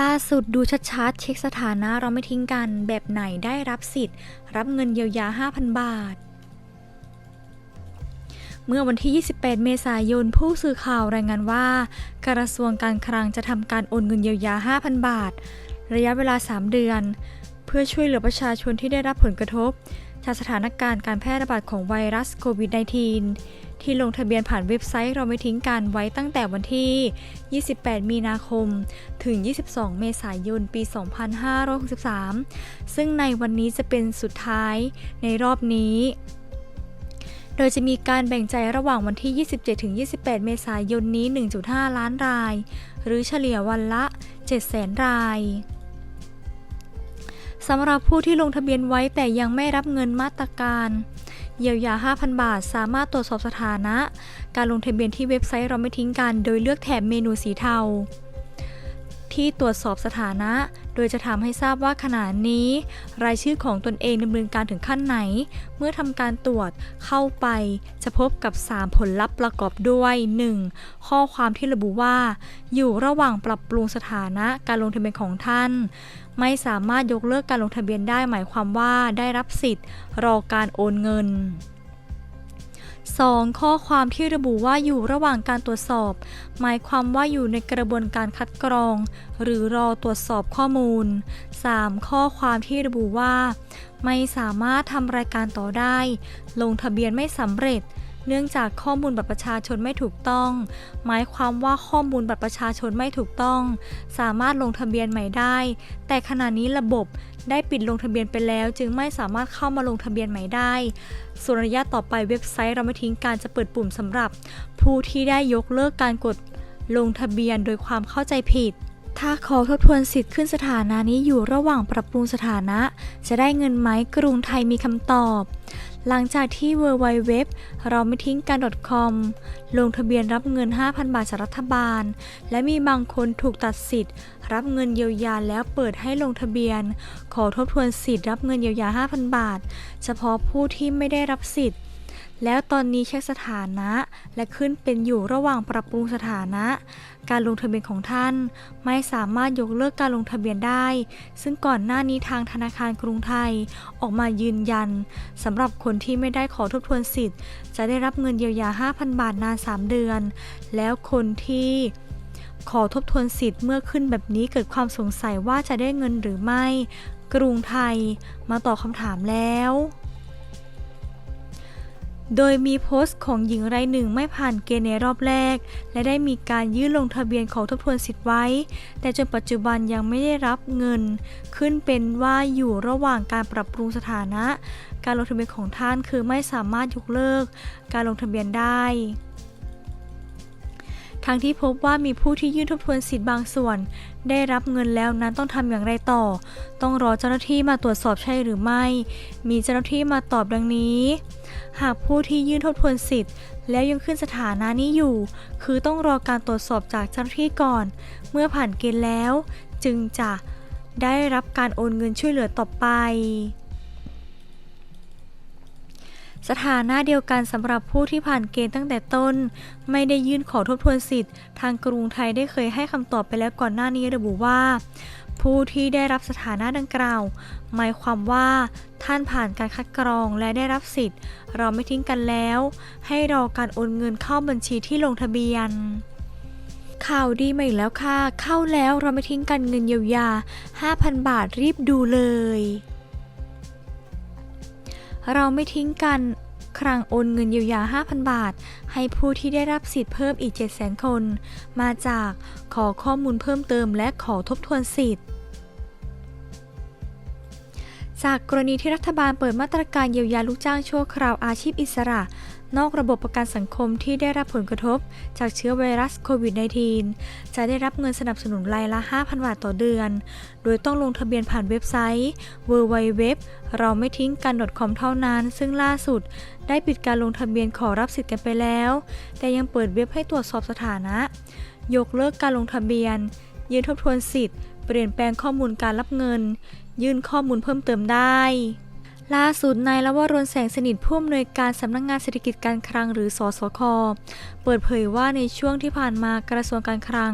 ล่าสุดดูชัดๆ เช็คสถานะเราไม่ทิ้งกัน แบบไหนได้รับสิทธิ์ รับเงินเยียวยา 5,000 บาท เมื่อวันที่ 28 เมษายน ผู้สื่อข่าวรายงานว่า กระทรวงการคลังจะทำการโอนเงินเยียวยา 5,000 บาท ระยะเวลา 3 เดือน เพื่อช่วยเหลือประชาชนที่ได้รับผลกระทบจากสถานการณ์การแพร่ระบาดของไวรัสโควิด -19 ที่ลงทะเบียนผ่านเว็บไซต์เราไม่ทิ้งกันไว้ตั้งแต่วันที่ 28 มีนาคม ถึง 22 เมษายน ปี 2563 ซึ่งในวันนี้จะเป็นสุดท้ายในรอบนี้โดยจะมีการแบ่งใจระหว่างวันที่ 27ถึง28 เมษายนนี้ 1.5 ล้านราย หรือเฉลี่ยวันละ 700,000 ราย สำหรับผู้ที่ลงทะเบียนไว้แต่ยังไม่รับเงินมาตรการ เยียวยา 5,000 บาท สามารถตรวจสอบสถานะ การลงทะเบียนที่เว็บไซต์เราไม่ทิ้งกัน โดยเลือกแถบเมนูสีเทา ที่ตรวจสอบสถานะ โดยจะทำให้ทราบว่าขณะนี้ รายชื่อของตนเองดำเนินการถึงขั้นไหน เมื่อทำการตรวจเข้าไปจะพบกับ 3 ผลลัพธ์ประกอบด้วย 1. ข้อความที่ระบุว่า อยู่ระหว่างปรับปรุงสถานะการลงทะเบียนของท่าน ไม่สามารถยกเลิกการลงทะเบียนได้หมายความว่าได้รับสิทธิ์ รอการโอนเงิน 2. ข้อความที่ระบุว่าอยู่ระหว่างการตรวจสอบ หมายความว่าอยู่ในกระบวนการคัดกรอง หรือรอตรวจสอบข้อมูล 3. ข้อความที่ระบุว่า ไม่สามารถทำรายการต่อได้ ลงทะเบียนไม่สำเร็จ เนื่องจากข้อมูลบัตรประชาชนไม่ถูกต้อง หมายความว่าข้อมูลบัตรประชาชนไม่ถูกต้อง สามารถลงทะเบียนใหม่ได้ แต่ขณะนี้ระบบได้ปิดลงทะเบียนไปแล้ว จึงไม่สามารถเข้ามาลงทะเบียนใหม่ได้ ส่วนระยะต่อไปเว็บไซต์เราไม่ทิ้งการจะเปิดปุ่มสำหรับ ผู้ที่ได้ยกเลิกการกดลงทะเบียนโดยความเข้าใจผิดถ้าขอทบทวนสิทธิ์ขึ้นสถานะนี้อยู่ระหว่างปรับปรุงสถานะ จะได้เงินไหมกรุงไทยมีคำตอบ หลังจากที่ w w w เราไม่ทิ้งการ .com ลงทะเบียนรับเงิน 5,000 บาทจากรัฐบาล และมีบางคนถูกตัดสิทธิ์ รับเงินเยียวยาแล้วเปิดให้ลงทะเบียน ขอทบทวนสิทธิ์รับเงินเยียวยา 5,000 บาท เฉพาะผู้ที่ไม่ได้รับสิทธิ์ แล้วตอนนี้เช็คสถานะ และขึ้นเป็นอยู่ระหว่างปรับปรุงสถานะ การลงทะเบียนของท่าน ไม่สามารถยกเลิกการลงทะเบียนได้ ซึ่งก่อนหน้านี้ทางธนาคารกรุงไทย ออกมายืนยันสำหรับคนที่ไม่ได้ขอทบทวนสิทธิ์ จะได้รับเงินเยียวยา 5,000 บาทนาน 3 เดือน แล้วคนที่ขอทบทวนสิทธิ์เมื่อขึ้นแบบนี้เกิดความสงสัยว่าจะได้เงินหรือไม่ กรุงไทย มาตอบคำถามแล้ว โดยมีโพสต์ของหญิงรายหนึ่งไม่ผ่านเกณฑ์ในรอบแรก และได้มีการยื่นลงทะเบียนขอทบทวนสิทธิ์ไว้ แต่จนปัจจุบันยังไม่ได้รับเงิน ขึ้นเป็นว่าอยู่ระหว่างการปรับปรุงสถานะ การลงทะเบียนของท่านคือไม่สามารถยกเลิก การลงทะเบียนได้ ทั้งที่พบว่ามีผู้ที่ยื่นทบทวนสิทธิ์บางส่วน ได้รับเงินแล้วนั้นต้องทำอย่างไรต่อ ต้องรอเจ้าหน้าที่มาตรวจสอบใช่หรือไม่ มีเจ้าหน้าที่มาตอบดังนี้ หากผู้ที่ยื่นทบทวนสิทธิ์ แล้วยังขึ้นสถานะนี้อยู่ คือต้องรอการตรวจสอบจากเจ้าหน้าที่ก่อน เมื่อผ่านเกณฑ์แล้ว จึงจะได้รับการโอนเงินช่วยเหลือต่อไป สถานะเดียวกันสำหรับผู้ที่ผ่านเกณฑ์ตั้งแต่ต้น ไม่ได้ยื่นขอทบทวนสิทธิ์ ทางกรุงไทยได้เคยให้คำตอบไปแล้วก่อนหน้านี้ระบุว่า ผู้ที่ได้รับสถานะดังกล่าว หมายความว่าท่านผ่านการคัดกรองและได้รับสิทธิ์ เราไม่ทิ้งกันแล้ว ให้รอการโอนเงินเข้าบัญชีที่ลงทะเบียนข่าวดีมาอีกแล้วค่ะ เข้าแล้วเราไม่ทิ้งกันเงินเยียวยา 5,000 บาทรีบดูเลย เราไม่ทิ้งกัน ครั้งโอนเงินเยียวยา 5,000 บาท ให้ผู้ที่ได้รับสิทธิ์เพิ่มอีก 700,000 คน มาจากขอข้อมูลเพิ่มเติมและขอทบทวนสิทธิ์จากกรณีที่รัฐบาลเปิดมาตรการเยียวยาลูกจ้างชั่วคราวอาชีพอิสระ นอกระบบประกันสังคมที่ได้รับผลกระทบ จากเชื้อไวรัสโควิด -19 จะได้รับเงินสนับสนุนรายละ 5,000 บาทต่อเดือน โดยต้องลงทะเบียนผ่านเว็บไซต์ www เราไม่ทิ้งกัน .com เท่านั้น ซึ่งล่าสุด ได้ปิดการลงทะเบียนขอรับสิทธิ์กันไปแล้ว แต่ยังเปิดเว็บให้ตรวจสอบสถานะ ยกเลิกการลงทะเบียน ยืนทบทวนสิทธิ์ เปลี่ยนแปลงข้อมูลการรับเงิน ยื่นข้อมูลเพิ่มเติมได้ ล่าสุดนายละวรนแสงสนิทผู้อำนวยการสำนักงานเศรษฐกิจการคลังหรือสสค เปิดเผยว่าในช่วงที่ผ่านมากระทรวงการคลัง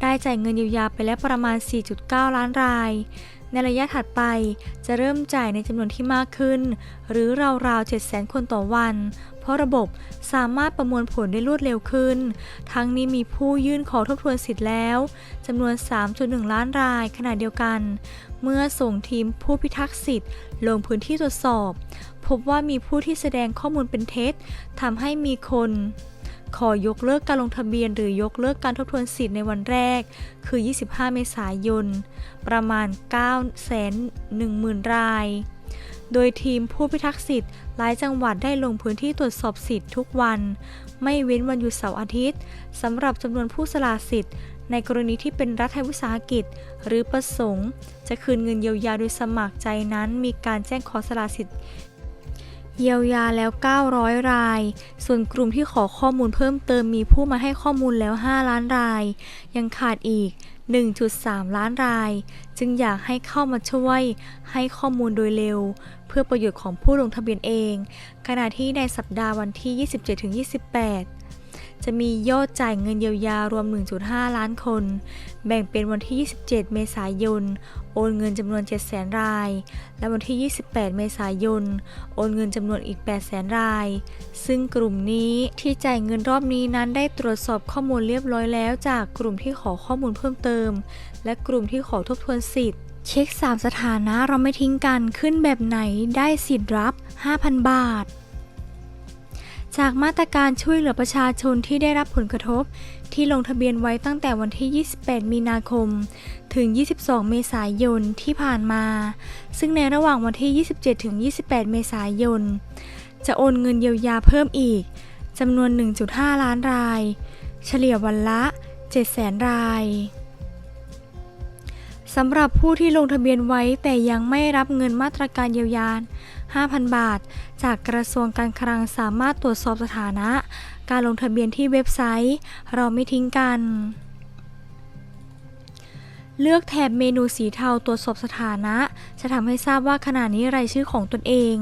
ได้จ่ายเงินเยียวยาไปแล้วประมาณ 4.9 ล้านราย ในระยะถัดไปจะเริ่มจ่ายในจำนวนที่มากขึ้น หรือราวๆ700,000คนต่อวัน เพราะระบบสามารถประมวลผลได้รวดเร็วขึ้น ทั้งนี้มีผู้ยื่นขอทบทวนสิทธิ์แล้วจำนวน 3.1 ล้านรายขณะเดียวกัน เมื่อส่งทีมผู้พิทักษ์สิทธิ์ ลงพื้นที่ตรวจสอบ พบว่ามีผู้ที่แสดงข้อมูลเป็นเท็จทำให้มีคน ขอยกเลิกการลงทะเบียน หรือยกเลิกการทบทวนสิทธิ์ในวันแรก คือ 25 เมษายน ประมาณ 910,000 ราย โดยทีมผู้พิทักษ์สิทธิ์หลายจังหวัดได้ลงพื้นที่ตรวจสอบสิทธิ์ทุกวัน ไม่เว้นวันหยุดเสาร์อาทิตย์สำหรับจำนวนผู้สละสิทธิ์ในกรณีที่เป็นรัฐวิสาหกิจ หรือประสงค์ จะคืนเงินเยียวยาโดยสมัครใจนั้น มีการแจ้งขอสละสิทธิ์ เยียวยาแล้ว 900 ราย ส่วนกลุ่มที่ขอข้อมูลเพิ่มเติมมีผู้มาให้ข้อมูลแล้ว 5 ล้านราย ยังขาดอีก 1.3 ล้านราย จึงอยากให้เข้ามาช่วยให้ข้อมูลโดยเร็ว เพื่อประโยชน์ของผู้ลงทะเบียนเอง ขณะที่ในสัปดาห์วันที่ 27-28 จะมียอดจ่ายเงินเยียวยารวม 1.5 ล้านคน แบ่งเป็นวันที่ 27 เมษายน โอนเงินจำนวน 700,000 ราย และวันที่ 28 เมษายน โอนเงินจำนวนอีก 800,000 ราย ซึ่งกลุ่มนี้ที่จ่ายเงินรอบนี้นั้นได้ตรวจสอบข้อมูลเรียบร้อยแล้ว จากกลุ่มที่ขอข้อมูลเพิ่มเติม และกลุ่มที่ขอทบทวนสิทธิ์เช็ค 3 สถานะเราไม่ทิ้งกันขึ้นแบบไหนได้สิทธิ์รับ 5,000 บาท จากมาตรการช่วยเหลือประชาชนที่ได้รับผลกระทบ ที่ลงทะเบียนไว้ตั้งแต่วันที่ 28 มีนาคม ถึง 22 เมษายนที่ผ่านมา ซึ่งในระหว่างวันที่ 27 ถึง 28 เมษายน จะโอนเงินเยียวยาเพิ่มอีกจำนวน 1.5 ล้านราย เฉลี่ยวันละ 700,000 ราย สำหรับผู้ที่ลงทะเบียนไว้แต่ยังไม่รับเงินมาตรการเยียวยา 5,000 บาท จากกระทรวงการคลังสามารถตรวจสอบสถานะ การลงทะเบียนที่เว็บไซต์ เราไม่ทิ้งกัน เลือกแถบเมนูสีเทาตรวจสอบสถานะ จะทำให้ทราบว่าขณะนี้รายชื่อของตนเอง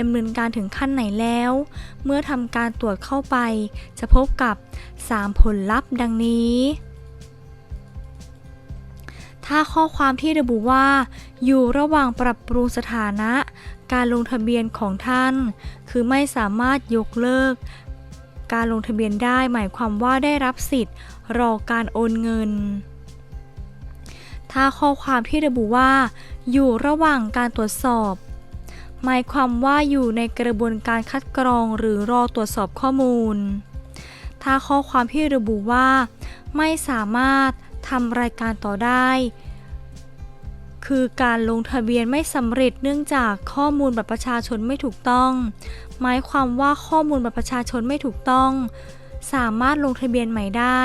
ดำเนินการถึงขั้นไหนแล้ว เมื่อทำการตรวจเข้าไป จะพบกับ 3 ผลลัพธ์ดังนี้ ถ้าข้อความที่ระบุว่า อยู่ระหว่างปรับปรุงสถานะ การลงทะเบียนของท่าน คือไม่สามารถยกเลิก การลงทะเบียนได้หมายความว่าได้รับสิทธิ์ รอการโอนเงิน ถ้าข้อความที่ระบุว่า อยู่ระหว่างการตรวจสอบ หมายความว่าอยู่ในกระบวนการคัดกรองหรือรอตรวจสอบข้อมูล ถ้าข้อความที่ระบุว่า ไม่สามารถ ทำรายการต่อได้ คือการลงทะเบียนไม่สำเร็จเนื่องจากข้อมูลบัตรประชาชนไม่ถูกต้อง หมายความว่าข้อมูลบัตรประชาชนไม่ถูกต้อง สามารถลงทะเบียนใหม่ได้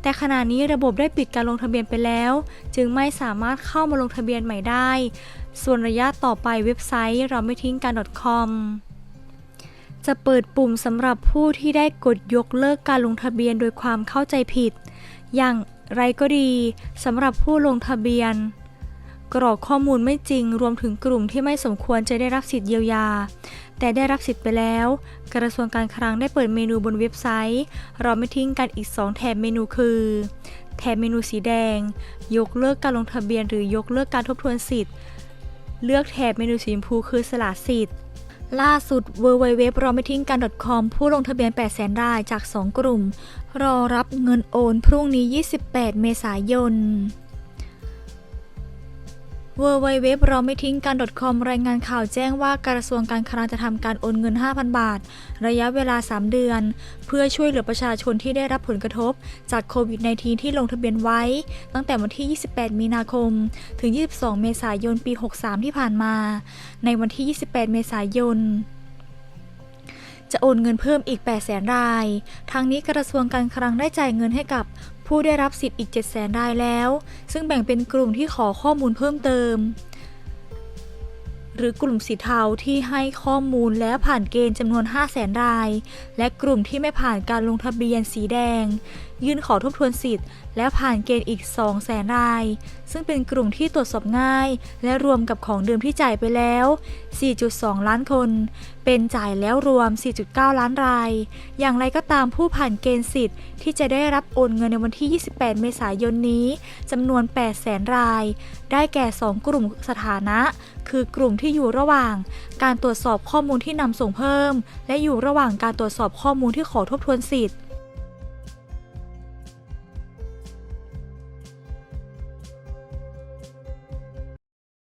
แต่ขณะนี้ระบบได้ปิดการลงทะเบียนไปแล้ว จึงไม่สามารถเข้ามาลงทะเบียนใหม่ได้ ส่วนระยะต่อไปเว็บไซต์เราไม่ทิ้งกัน .com จะเปิดปุ่มสำหรับผู้ที่ได้กดยกเลิกการลงทะเบียนโดยความเข้าใจผิด อย่าง ไรก็ดีสำหรับผู้ลงทะเบียน กรอกข้อมูลไม่จริง รวมถึงกลุ่มที่ไม่สมควรจะได้รับสิทธิ์เยียวยา แต่ได้รับสิทธิ์ไปแล้ว กระทรวงการคลังได้เปิดเมนูบนเว็บไซต์ เราไม่ทิ้งกันอีก 2 แถบเมนูคือ แถบเมนูสีแดง ยกเลิกการลงทะเบียน หรือยกเลิกการทบทวนสิทธิ์ เลือกแถบเมนูสีชมพูคือสละสิทธิ์ ล่าสุด w w w เราไม่ทิ้งกัน .com ผู้ลงทะเบียน 800,000 รายจาก 2 กลุ่ม รอรับเงินโอนพรุ่งนี้ 28 เมษายน w w w เราไม่ทิ้งการ .com รายงานข่าวแจ้งว่ากระทรวงการคลังจะทำการโอนเงิน 5,000 บาท ระยะเวลา 3 เดือน เพื่อช่วยเหลือประชาชนที่ได้รับผลกระทบ จากโควิด -19 ที่ลงทะเบียนไว้ ตั้งแต่วันที่ 28 มีนาคม ถึง 22 เมษายน ปี 63 ที่ผ่านมา ในวันที่ 28 เมษายน จะโอนเงินเพิ่มอีก 800,000 รายทางนี้กระทรวงการคลังได้จ่ายเงินให้กับผู้ได้รับสิทธิ์อีก 700,000 รายแล้ว ซึ่งแบ่งเป็นกลุ่มที่ขอข้อมูลเพิ่มเติม หรือกลุ่มสีเทาที่ให้ข้อมูลแล้วผ่านเกณฑ์จำนวน 500,000ราย และกลุ่มที่ไม่ผ่านการลงทะเบียนสีแดง ยื่นขอทบทวนสิทธิ์ และผ่านเกณฑ์อีก2แสนราย ซึ่งเป็นกลุ่มที่ตรวจสอบง่าย และรวมกับของเดิมที่จ่ายไปแล้ว 4.2 ล้านคน เป็นจ่ายแล้วรวม 4.9 ล้านราย อย่างไรก็ตามผู้ผ่านเกณฑ์สิทธิ์ที่จะได้รับโอนเงินในวันที่ 28 เมษายนนี้จำนวน8แสนราย ได้แก่ 2 กลุ่มสถานะ คือกลุ่มที่อยู่ระหว่าง การตรวจสอบข้อมูลที่นำส่งเพิ่ม และอยู่ระหว่างการตรวจสอบข้อมูลที่ขอทบทวนสิทธิ์